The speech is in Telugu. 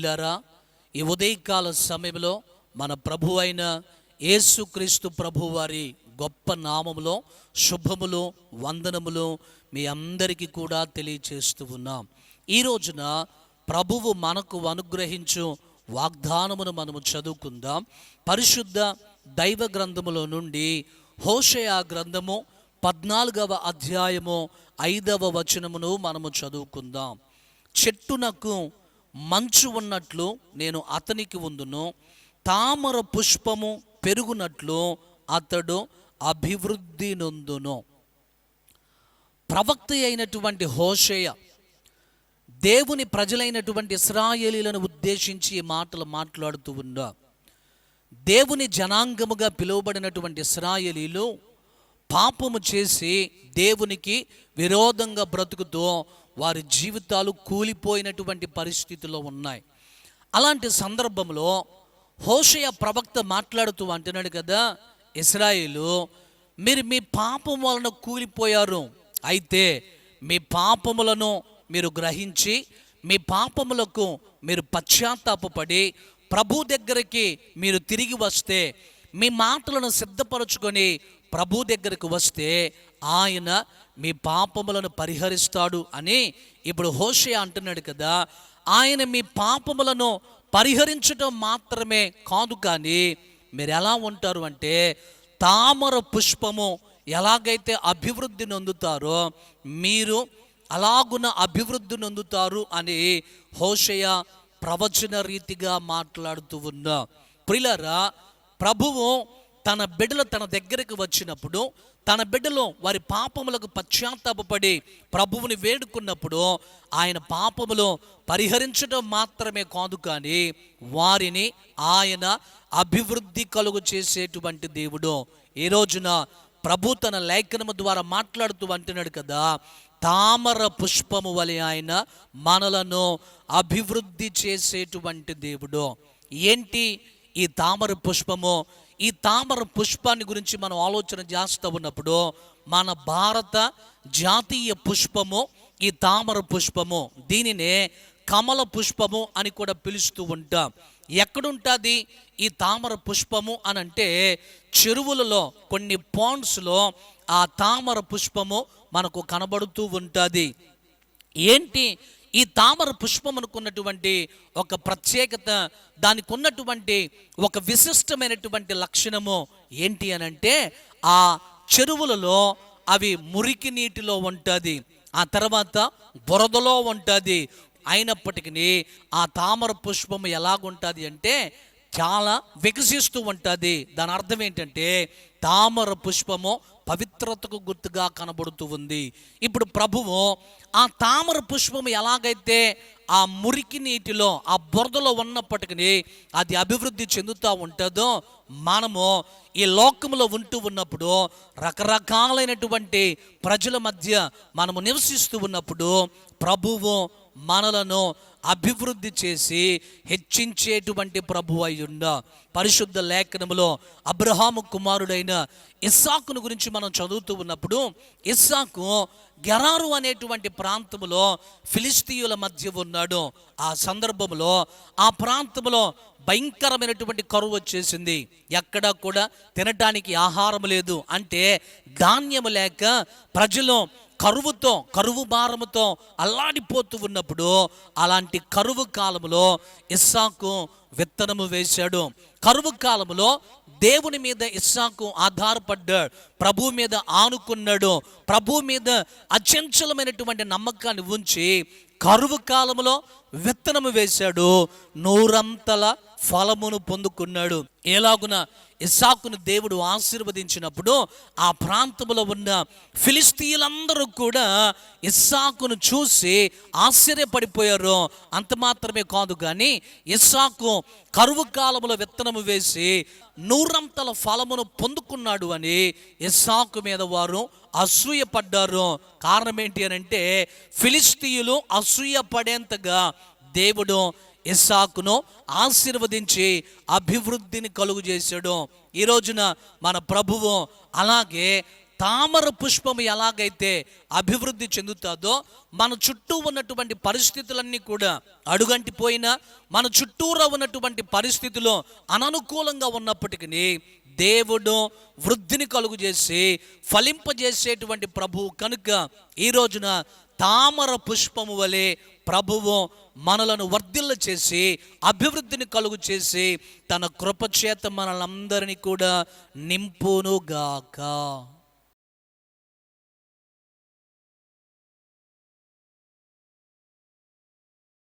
ప్రియులారా ఈ ఉదయకాల సమయంలో మన ప్రభు అయిన యేసుక్రీస్తు ప్రభు వారి గొప్ప నామములో శుభములు వందనములు మీ అందరికీ కూడా తెలియచేస్తూ ఉన్నాం. ఈ రోజున ప్రభువు మనకు అనుగ్రహించు వాగ్దానమును మనము చదువుకుందాం. పరిశుద్ధ దైవ గ్రంథములో నుండి హోషయా గ్రంథము పద్నాలుగవ అధ్యాయము ఐదవ వచనమును మనము చదువుకుందాం. చెట్టునకు మంచు ఉన్నట్లు నేను అతనికి ఉందును. తామర పుష్పము పెరుగునట్లు అతడు అభివృద్ధి నొందును. ప్రవక్త అయినటువంటి హోషేయ దేవుని ప్రజలైనటువంటి ఇస్రాయేలీలను ఉద్దేశించి ఈ మాటలు మాట్లాడుతూ ఉందా దేవుని జనాంగముగా పిలువబడినటువంటి ఇస్రాయేలీలు పాపము చేసి దేవునికి విరోధంగా బ్రతుకుతూ వారి జీవితాలు కూలిపోయినటువంటి పరిస్థితిలో ఉన్నాయి. అలాంటి సందర్భంలో హోషయ ప్రవక్త మాట్లాడుతూ అంటున్నాడు కదా ఇస్రాయిలు మీరు మీ పాపం వలన కూలిపోయారు. అయితే మీ పాపములను మీరు గ్రహించి మీ పాపములకు మీరు పశ్చాత్తాపపడి ప్రభు దగ్గరికి మీరు తిరిగి వస్తే మీ మాటలను సిద్ధపరచుకొని ప్రభు దగ్గరకు వస్తే ఆయన మీ పాపములను పరిహరిస్తాడు అని ఇప్పుడు హోషే అంటున్నాడు కదా. ఆయన మీ పాపములను పరిహరించడం మాత్రమే కాదు కానీ మీరు ఎలా ఉంటారు అంటే తామర పుష్పము ఎలాగైతే అభివృద్ధి నొందుతారో మీరు అలాగున అభివృద్ధి నొందుతారు అని హోషయ ప్రవచన రీతిగా మాట్లాడుతూ ఉన్నా. ప్రిలరా ప్రభువు తన బిడ్డలు తన దగ్గరికి వచ్చినప్పుడు తన బిడ్డలు వారి పాపములకు పశ్చాత్తాపడి ప్రభువుని వేడుకున్నప్పుడు ఆయన పాపములు పరిహరించడం మాత్రమే కాదు కానీ వారిని ఆయన అభివృద్ధి కలుగు చేసేటువంటి దేవుడు. ఈ రోజున ప్రభు తన లేఖనము ద్వారా మాట్లాడుతూ అంటున్నాడు కదా తామర పుష్పము వలె ఆయన మనలను అభివృద్ధి చేసేటువంటి దేవుడు. ఏంటి? ఈ తామర పుష్పము ఈ తామర పుష్పాన్ని గురించి మనం ఆలోచన చేస్తూ ఉన్నప్పుడు మన భారత జాతీయ పుష్పము ఈ తామర పుష్పము దీనినే కమల పుష్పము అని కూడా పిలుస్తూ ఉంటాం. ఎక్కడుంటుంది ఈ తామర పుష్పము అని అంటే చెరువులలో కొన్ని పాండ్స్లో ఆ తామర పుష్పము మనకు కనబడుతూ ఉంటుంది. ఏంటి ఈ తామర పుష్పం అనుకున్నటువంటి ఒక ప్రత్యేకత దానికి ఉన్నటువంటి ఒక విశిష్టమైనటువంటి లక్షణము ఏంటి అని అంటే ఆ చెరువులలో అవి మురికి నీటిలో ఉంటుంది ఆ తర్వాత బురదలో ఉంటుంది. అయినప్పటికీ ఆ తామర పుష్పం ఎలాగుంటుంది అంటే చాలా వికసిస్తూ ఉంటుంది. దాని అర్థం ఏంటంటే తామర పుష్పము పవిత్రతకు గుర్తుగా కనబడుతూ ఉంది. ఇప్పుడు ప్రభువు ఆ తామర పుష్పము ఎలాగైతే ఆ మురికి నీటిలో ఆ బురదలో ఉన్నప్పటికీ అది అభివృద్ధి చెందుతూ ఉంటుందో మనము ఈ లోకంలో ఉంటూ ఉన్నప్పుడు రకరకాలైనటువంటి ప్రజల మధ్య మనము నివసిస్తూ ఉన్నప్పుడు ప్రభువు మనలను అభివృద్ధి చేసి హెచ్చించేటువంటి ప్రభు అయ్యుండ. పరిశుద్ధ లేఖనములో అబ్రహాము కుమారుడైన ఇస్సాకును గురించి మనం చదువుతూ ఉన్నప్పుడు ఇస్సాకు గెరారు అనేటువంటి ప్రాంతములో ఫిలిస్తీయుల మధ్య ఉన్నాడు. ఆ సందర్భంలో ఆ ప్రాంతంలో భయంకరమైనటువంటి కరువు వచ్చేసింది. ఎక్కడా కూడా తినటానికి ఆహారం లేదు. అంటే ధాన్యము లేక ప్రజలు కరువుతో కరువు భారముతో అల్లాడిపోతూ ఉన్నప్పుడు అలాంటి కరువు కాలంలో ఇస్సాకు విత్తనము వేశాడు. కరువు కాలంలో దేవుని మీద ఇస్సాకు ఆధారపడ్డాడు. ప్రభు మీద ఆనుకున్నాడు. ప్రభు మీద అచంచలమైనటువంటి నమ్మకాన్ని ఉంచి కరువు కాలంలో విత్తనము వేశాడు నూరంతల ఫలమును పొందుకున్నాడు. ఎలాగున ఇసాకును దేవుడు ఆశీర్వదించినప్పుడు ఆ ప్రాంతంలో ఉన్న ఫిలిస్తీన్లందరూ కూడా ఇస్సాకును చూసి ఆశ్చర్యపడిపోయారు. అంత మాత్రమే కాదు కానీ ఇస్సాకు కరువు కాలంలో విత్తనము వేసి నూరంతల ఫలమును పొందుకున్నాడు అని ఇస్సాకు మీద వారు అసూయపడ్డారు. కారణం ఏంటి అని అంటే ఫిలిస్తీయులు అసూయపడేంతగా దేవుడు ఇస్సాకును ఆశీర్వదించి అభివృద్ధిని కలుగు చేశాడు. ఈ రోజున మన ప్రభువు అలాగే తామర పుష్పం ఎలాగైతే అభివృద్ధి చెందుతుందో మన చుట్టూ ఉన్నటువంటి పరిస్థితులన్నీ కూడా అడుగంటిపోయినా మన చుట్టూరా ఉన్నటువంటి పరిస్థితులు అననుకూలంగా ఉన్నప్పటికీ దేవుడు వృద్ధిని కలుగు చేసి ఫలింపజేసేటువంటి ప్రభువు కనుక ఈ రోజున తామర పుష్పము వలె ప్రభువు మనలను వర్ధిల్ల చేసి అభివృద్ధిని కలుగు చేసి తన కృపచేత మనలందరినీ కూడా నింపునుగాక.